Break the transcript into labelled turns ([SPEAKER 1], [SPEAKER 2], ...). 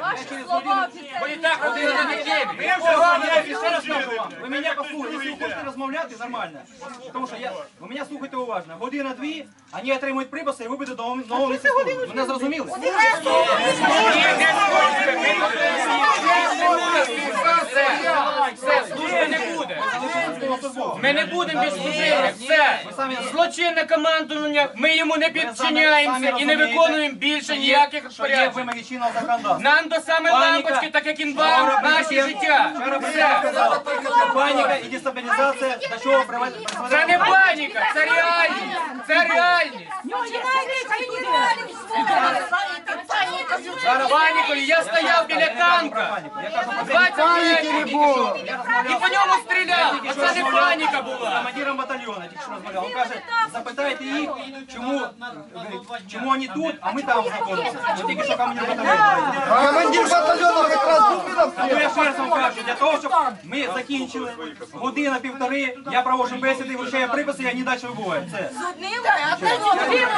[SPEAKER 1] Ваши слова офіцерні. Ви мене послухайте, якщо ви хочете розмовляти, нормально. Тому що я, ви мене слухайте уважно. Година-дві, вони отримують приписи і ви будете новими слухами. Мене зрозуміли?
[SPEAKER 2] Ми не будемо без служити. Все. Злочинне командування, ми йому не підчиняємося і не виконуємо більше ніяких
[SPEAKER 1] законодавства.
[SPEAKER 2] Нам до саме лампочки, так як і вам, наші життя.
[SPEAKER 1] Паніка і дестабілізація до чого приведе?
[SPEAKER 2] Це не паніка, це реальність. Це реальність. Панікою я стояв біля танка.
[SPEAKER 1] Я кажу про
[SPEAKER 2] 20 метрів. І по ньому стріляв. Паніка була.
[SPEAKER 1] командиром батальйона, тільки що розмовляв. Він каже, запитайте їх, чому, чому вони тут, а ми там знаходимося. От тільки що командир батальйону.
[SPEAKER 3] Командир батальйону якраз Дубінов
[SPEAKER 1] Ну я ще раз вам кажу, для того, щоб ми закінчили година-півтори, я проводжу бесіди, вручаю приписи, і вони далі вибувають. Це.
[SPEAKER 4] Одним, одним, одним,